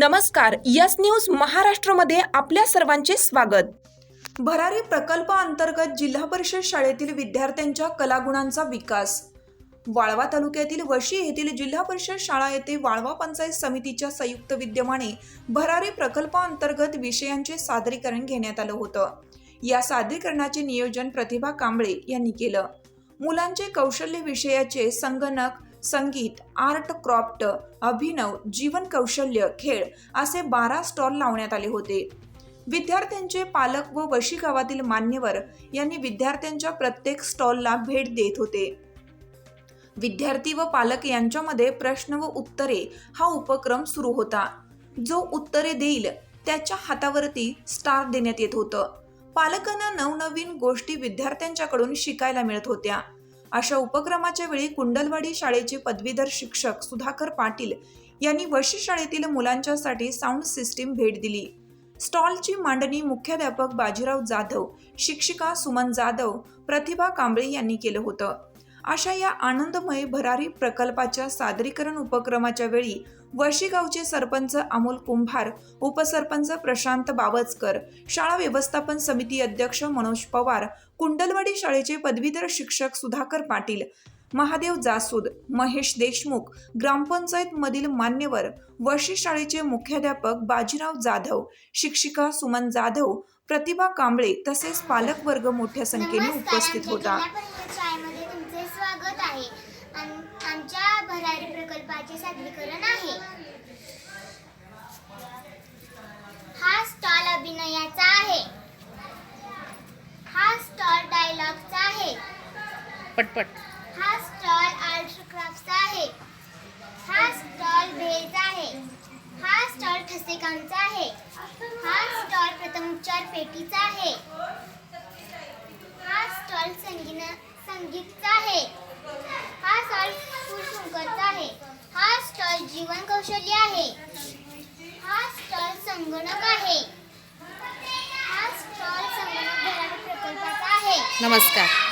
नमस्कार yes news महाराष्ट्रमध्ये आपल्या सर्वांचे स्वागत. भरारी प्रकल्पाअंतर्गत जिल्हा परिषद शाळेतील विद्यार्थ्यांच्या कलागुणांचा विकास. वाळवा तालुक्यातील वशी येथील जिल्हा परिषद शाळा येथे वाळवा पंचायत समितीच्या संयुक्त विद्यमाने भरारी प्रकल्पाअंतर्गत विषयांचे सादरीकरण घेण्यात आलं होतं. या सादरीकरणाचे नियोजन प्रतिभा कांबळे यांनी केलं. मुलांचे कौशल्य विषयाचे संगणक संगीत आर्ट क्रॉफ्ट अभिनव जीवन कौशल्य खेळ असे बारा स्टॉल लावण्यात आले होते. विद्यार्थ्यांचे पालक व वशी गावातील मान्यवर यांनी विद्यार्थ्यांच्या प्रत्येक स्टॉलला भेट देत होते. विद्यार्थी व पालक यांच्यामध्ये प्रश्न व उत्तरे हा उपक्रम सुरू होता. जो उत्तरे देईल त्याच्या हातावरती स्टार देण्यात येत होतं. पालकांना नवनवीन गोष्टी विद्यार्थ्यांच्याकडून शिकायला मिळत होत्या. अशा उपक्रमाच्या वेळी कुंडलवाडी शाळेचे पदवीधर शिक्षक सुधाकर पाटील यांनी वशी शाळेतील मुलांच्यासाठी साऊंड सिस्टीम भेट दिली. स्टॉलची मांडणी मुख्याध्यापक बाजीराव जाधव शिक्षिका सुमन जाधव प्रतिभा कांबळे यांनी केलं होतं. अशा या आनंदमय भरारी प्रकल्पाच्या सादरीकरण उपक्रमाच्या वेळी वशी गावचे सरपंच अमोल कुंभार उपसरपंच प्रशांत बावचकर शाळा व्यवस्थापन समिती अध्यक्ष मनोज पवार कुंडलवाडी शाळेचे पदवीधर शिक्षक सुधाकर पाटील महादेव जासूद महेश देशमुख ग्रामपंचायत मधील मान्यवर वशी शाळेचे मुख्याध्यापक बाजीराव जाधव शिक्षिका सुमन जाधव प्रतिभा कांबळे तसेच पालक वर्ग मोठ्या संख्येने उपस्थित होता जिल्हा परिषद शाळेमध्ये तुमचे स्वागत आहे. आम- आमच्या भरारी प्रकल्पाचे सादरीकरण आहे. हा स्टॉल अभिनयाचा आहे. हा स्टॉल डायलॉगचा आहे. पटपट. हा स्टॉल आर्ट क्राफ्टचा आहे. हा स्टॉल भेज आहे. हा स्टॉल ठसेकांचा आहे. हा स्टॉल प्रथमोपचार पेटीचा आहे हा स्टॉल संगीन संगीतचा आहे. हा स्टॉल फुलशुंकरचा आहे. हा स्टॉल जीवन कौशल्य आहे. हा स्टॉल संगणक आहे. हा स्टॉल संगणक प्रकल्पाचा आहे. नमस्कार.